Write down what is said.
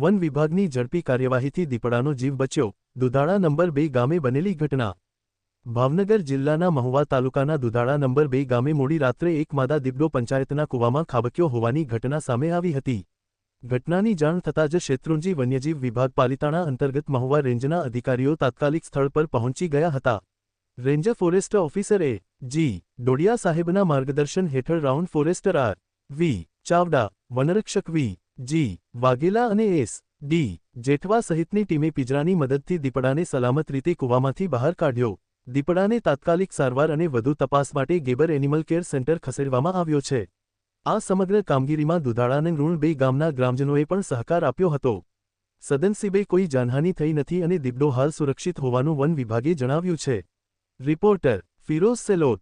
One વિભાગની ઝડપી કાર્યવાહીથી દીપડાનો જીવ બચ્યો. દુધાળા નંબર બે ગામે બનેલી ઘટના. ભાવનગર જિલ્લાના મહુવા તાલુકાના દુધાળા નંબર બે ગામે મોડી રાત્રે એક માદા દીપડો પંચાયતના કૂવામાં ખાબક્યો હોવાની ઘટના સામે આવી હતી. ઘટનાની જાણ થતાં જ શેત્રુંજી વન્યજીવ વિભાગ પાલિતાણા અંતર્ગત મહુવા રેન્જના અધિકારીઓ તાત્કાલિક સ્થળ પર પહોંચી ગયા હતા. Ranger forest officer G. Dodiya સાહેબના માર્ગદર્શન હેઠળ round forester R. V. Chavda, વનરક્ષક V. G, Vaghela અને એસ, ડી, જેઠવા સહિતની ટીમે પિંજરાની મદદથી દીપડાને સલામત રીતે કૂવામાંથી બહાર કાઢ્યો. દીપડાને તાત્કાલિક સારવાર અને વધુ તપાસ માટે ગેબર એનિમલ કેર સેન્ટર ખસેડવામાં આવ્યો છે. આ સમગ્ર કામગીરીમાં દુધાળાને ઋણ બે ગામના ગ્રામજનોએ પણ સહકાર આપ્યો હતો. સદનસીબે કોઈ જાનહાની થઈ નથી અને દીપડો હાલ સુરક્ષિત હોવાનું વન વિભાગે જણાવ્યું છે. રિપોર્ટર ફિરોઝ સેલોત